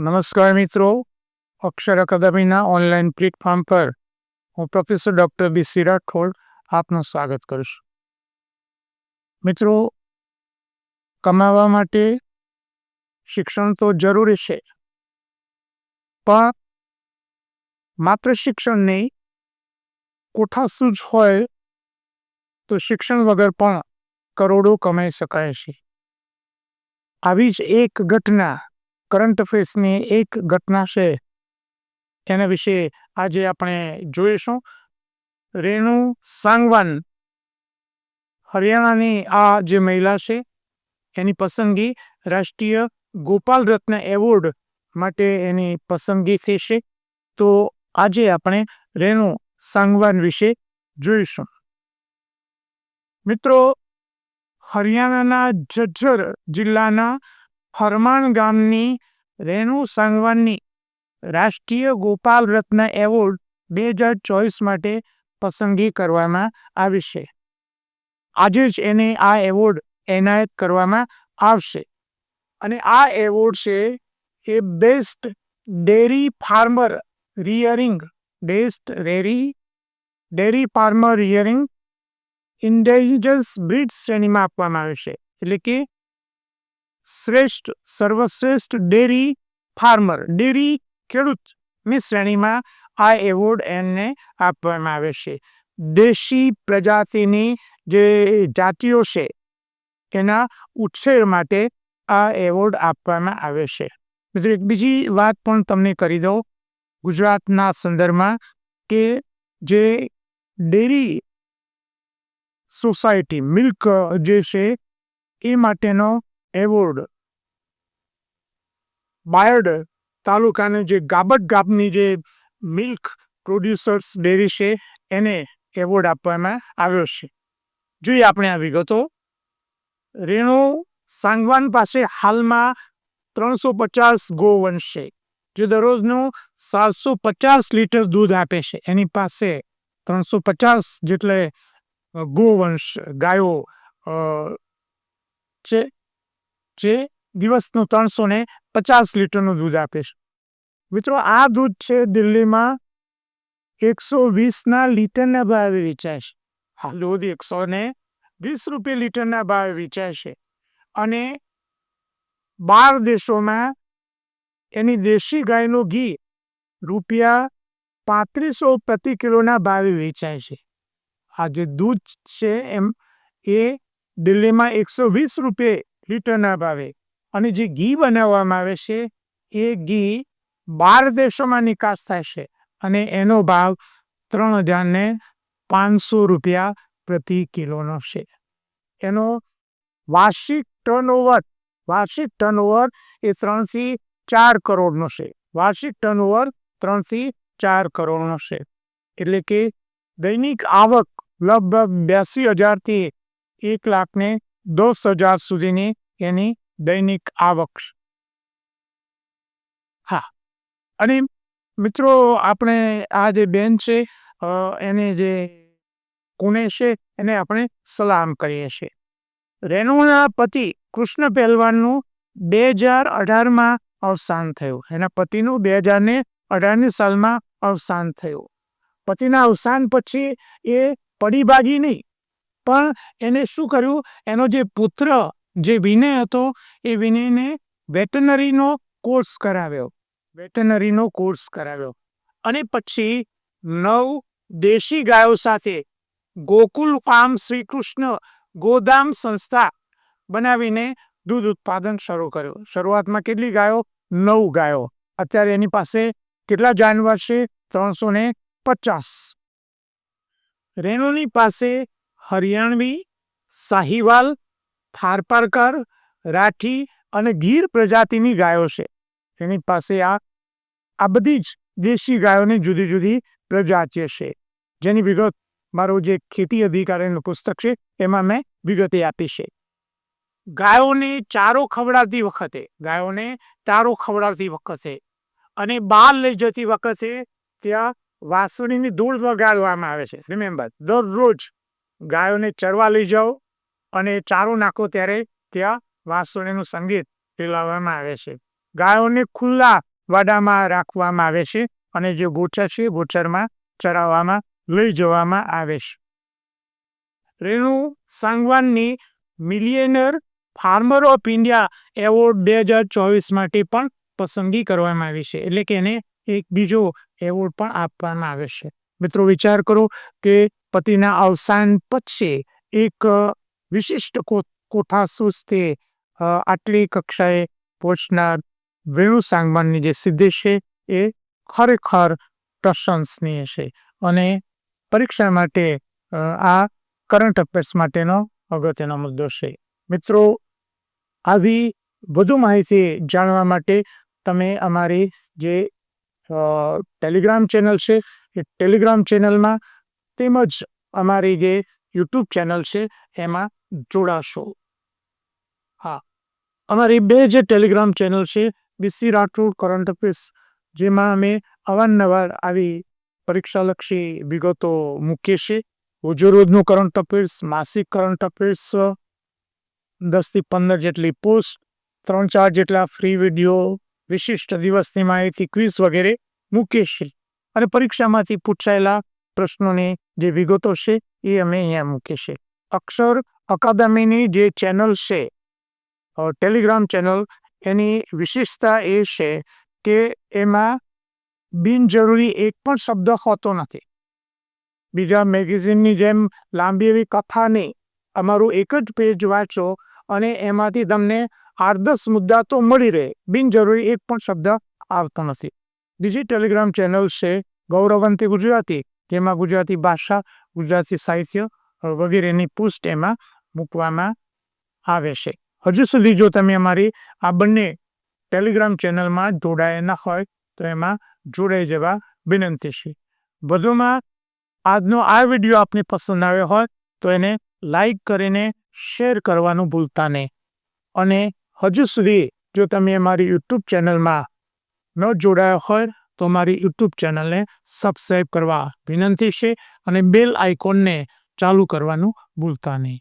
નમસ્કાર મિત્રો. અક્ષર અકાદમીના online platform પર હું professor doctor B C Rathod આપનું સ્વાગત કરીશ મિત્રો, કમાવા માટે શિક્ષણ તો જરૂરી છે, પણ માત્ર શિક્ષણ નહીં કોઠાસૂજ હોય તો શિક્ષણ વગર પણ કરોડો કમાઈ શકાય છે. આવી જ એક ઘટના કરંટ અફેર્સની એક ઘટના છે એના વિશે આજે આપણે જોઈશું. રેણુ સાંગવાન, હરિયાણાની આ જે મહિલા છે, એની પસંદગી રાષ્ટ્રીય ગોપાલ રત્ન એવોર્ડ માટે એની પસંદગી થઈ તો આજે આપણે રેણુ સાંગવાન વિશે જોઈશું. મિત્રો, હરિયાણાના જજ્જર જિલ્લાના ફરમાણ ગામની રેણુ સાંગવાનની રાષ્ટ્રીય ગોપાલ રત્ન એવોર્ડ બે હજાર ચોવીસ માટે પસંદગી કરવામાં આવી છે. આજે જ એને આ એવોર્ડ એનાયત કરવામાં આવશે. અને આ એવોર્ડ છે એ best dairy farmer rearing, best રેરી dairy farmer rearing intelligence breed શ્રેણીમાં આપવામાં આવે છે. એટલે કે શ્રેષ્ઠ, સર્વશ્રેષ્ઠ ડેરી ફાર્મર. ડેરી ખેડૂતની શ્રેણીમાં આ એવોર્ડ એમને આપવામાં આવે છે. દેશી પ્રજાતિની જે જાતિઓ છે, એના ઉછેર માટે આ એવોર્ડ આપવામાં આવે છે. મિત્રો, એક બીજી વાત પણ તમને કરી દઉં ગુજરાતના સંદર્ભમાં કે જે ડેરી સોસાયટી, મિલ્ક જે છે, એ માટેનો એવોર્ડ. બાયડ તાલુકાને જે ગાબટ ગાબની જે મિલ્ક પ્રોડ્યુસર્સ ડેરી છે, એને એવોર્ડ આપવામાં આવ્યો છે. જોઈએ આપણે આ વિગતો. રેણુ સાંગવાન પાસે હાલમાં ત્રણસો પચાસ ગોવંશ છે, જે દરરોજનું સાતસો પચાસ લીટર દૂધ આપે છે. એની પાસે ત્રણસો પચાસ જેટલે ગોવંશ ગાયો છે. જે દિવસનું ત્રણસો ને પચાસ લીટરનું દૂધ આપે છે. મિત્રો, આ દૂધ છે દિલ્હીમાં એકસો વીસના લીટરના ભાવે વેચાય છે. આ દૂધ એકસો ને વીસ રૂપિયા લીટરના ભાવે વેચાય છે. અને બાર દેશોમાં એની દેશી ગાયનું ઘી રૂપિયા પાંત્રીસો પ્રતિ કિલોના ભાવે વેચાય છે. આ જે દૂધ છે એમ એ દિલ્હીમાં એકસો વીસ રૂપિયે લીટરના ભાવે અને જે ઘી બનાવવામાં આવે છે, એ ઘી બાર દેશોમાં નિકાસ થાય છે. અને એનો ભાવ ત્રણ હજારને પાંચસો રૂપિયા પ્રતિ કિલોનો છે. એનો વાર્ષિક ટર્નઓવર વાર્ષિક ટર્નઓવર એ ત્રણથી ચાર કરોડનો છે. વાર્ષિક ટર્નઓવર ત્રણથી ચાર કરોડનો છે. એટલે કે દૈનિક આવક લગભગ બ્યાસી હજારથી એક લાખને દસ હજાર સુધીની એની દૈનિક આવક હા. અને મિત્રો, આપણે આ જે બેન છે એને જે કુને છે, એને આપણે સલામ કરીએ છીએ. રેણુના પતિ કૃષ્ણ પહેલવાનનું બે હજાર અઢારમાં અવસાન થયું. એના પતિનું બે હજાર ને અઢારની સાલમાં અવસાન થયું. પતિના અવસાન પછી એ પડી ભાગી નહીં. પણ એને શું કર્યું? એનો જે પુત્ર, જે વિનય હતો, એ વિનયને વેટનરીનો કોર્સ કરાવ્યો. વેટનરીનો કોર્સ કરાવ્યો. અને પછી નવ દેશી ગાયો સાથે ગોકુલ ફાર્મ શ્રીકૃષ્ણ ગોદામ સંસ્થા બનાવીને દૂધ ઉત્પાદન શરૂ કર્યું. શરૂઆતમાં કેટલી ગાયો? નવ ગાયો. અત્યારે એની પાસે કેટલા જાનવર છે? ત્રણસો ને પચાસ. રેણુની પાસે હરિયાણવી, સાહીવાલ, થારપારકર, રાઠી અને ગીર પ્રજાતિની ગાયો છે. એની પાસે આ આ બધી જ દેશી ગાયોની જુદી જુદી પ્રજાતિઓ છે. જેની વિગત મારું જે ખેતી અધિકારીનું પુસ્તક છે, એમાં મેં વિગતે આપી છે. ગાયોને ચારો ખવડાવતી વખતે, ગાયોને ચારો ખવડાવતી વખતે અને બહાર લઈ જતી વખતે ત્યાં વાંસળીની ધૂળ વગાડવામાં આવે છે. રિમેમ્બર દરરોજ ગાયોને ચરવા લઈ જાઓ અને ચારો નાખો ત્યારે ત્યાં વાંસળીનું સંગીત ફેલાવવામાં આવે છે. ગાયોને ખુલ્લા વાડામાં રાખવામાં આવે છે અને જે ગોચર છે ગોચરમાં ચરાવવામાં, લઈ જવામાં આવે છે. Renu સાંગવાનની millionaire farmer of India award બે હજાર ચોવીસ માટે પણ પસંદગી કરવામાં આવી છે. એટલે કે એને એક બીજો એવોર્ડ પણ આપવામાં આવે છે. મિત્રો વિચાર કરો કે પતિના અવસાન પછી એક વિશિષ્ટ કો- કોઠાસૂઝથી અ, આટલી કક્ષાએ પહોંચનાર વેણુ સાંગમાનની જે સિદ્ધિ છે એ ખરેખર પ્રશંસનીય છે અને પરીક્ષા માટે આ કરંટ અફેર્સ માટેનો અગત્યનો મુદ્દો છે. મિત્રો આવી વધુ માહિતી જાણવા માટે તમે અમારી જે ટેલિગ્રામ ચેનલ છે એ ટેલિગ્રામ ચેનલમાં તેમજ અમારી જે યુટ્યુબ ચેનલ છે, એમાં જોડાશો. હા, અમારી બે જે ટેલિગ્રામ ચેનલ છે બીસી રાઠોડ કરંટ અફેર્સ જેમાં અમે અવારનવાર આવી પરીક્ષાલક્ષી વિગતો મૂકીએ છીએ. રોજોરોજનું કરંટ અફેર્સ માસિક કરંટ અફેર્સ દસથી પંદર જેટલી પોસ્ટ ત્રણ ચાર જેટલા ફ્રી વીડિયો વિશિષ્ટ દિવસની માહિતી ક્વિઝ વગેરે મૂકીએ છીએ. અને પરીક્ષામાંથી પૂછાયેલા પ્રશ્નોની જે વિગતો છે એ અમે અહીંયા મૂકીએ અક્ષર અકાદમીની જે ચેનલ છે ટેલિગ્રામ ચેનલ, એની વિશેષતા એ છે કે એમાં બિનજરૂરી એક પણ શબ્દ હોતો નથી. બીજા મેગેઝિનની જેમ લાંબી એવી કથા નહીં અમારું એક જ પેજ વાંચો અને એમાંથી તમને આઠ મુદ્દા તો મળી રહે. બિનજરૂરી એક પણ શબ્દ આવતો નથી. બીજી ટેલિગ્રામ ચેનલ છે ગૌરવંતી ગુજરાતી, જેમાં ગુજરાતી ભાષા, ગુજરાતી સાહિત્ય વગેરેની પુષ્ટ એમાં મૂકવામાં આવે છે. હજુ સુધી જો તમે અમારી આ બંને ટેલિગ્રામ ચેનલમાં જોડાયા ન હોય, તો એમાં જોડાઈ જવા વિનંતી છે. વધુમાં આજનો આ વીડિયો આપને પસંદ આવ્યો હોય, તો એને લાઈક કરીને શેર કરવાનું ભૂલતા નહીં. અને હજુ સુધી જો તમે અમારી યુટ્યુબ ચેનલમાં ન જોડાયા હોય તો મારી યુટ્યુબ ચેનલને સબસ્ક્રાઈબ કરવા વિનંતી છે અને બેલ આઇકોનને ચાલુ કરવાનું ભૂલતા નહીં.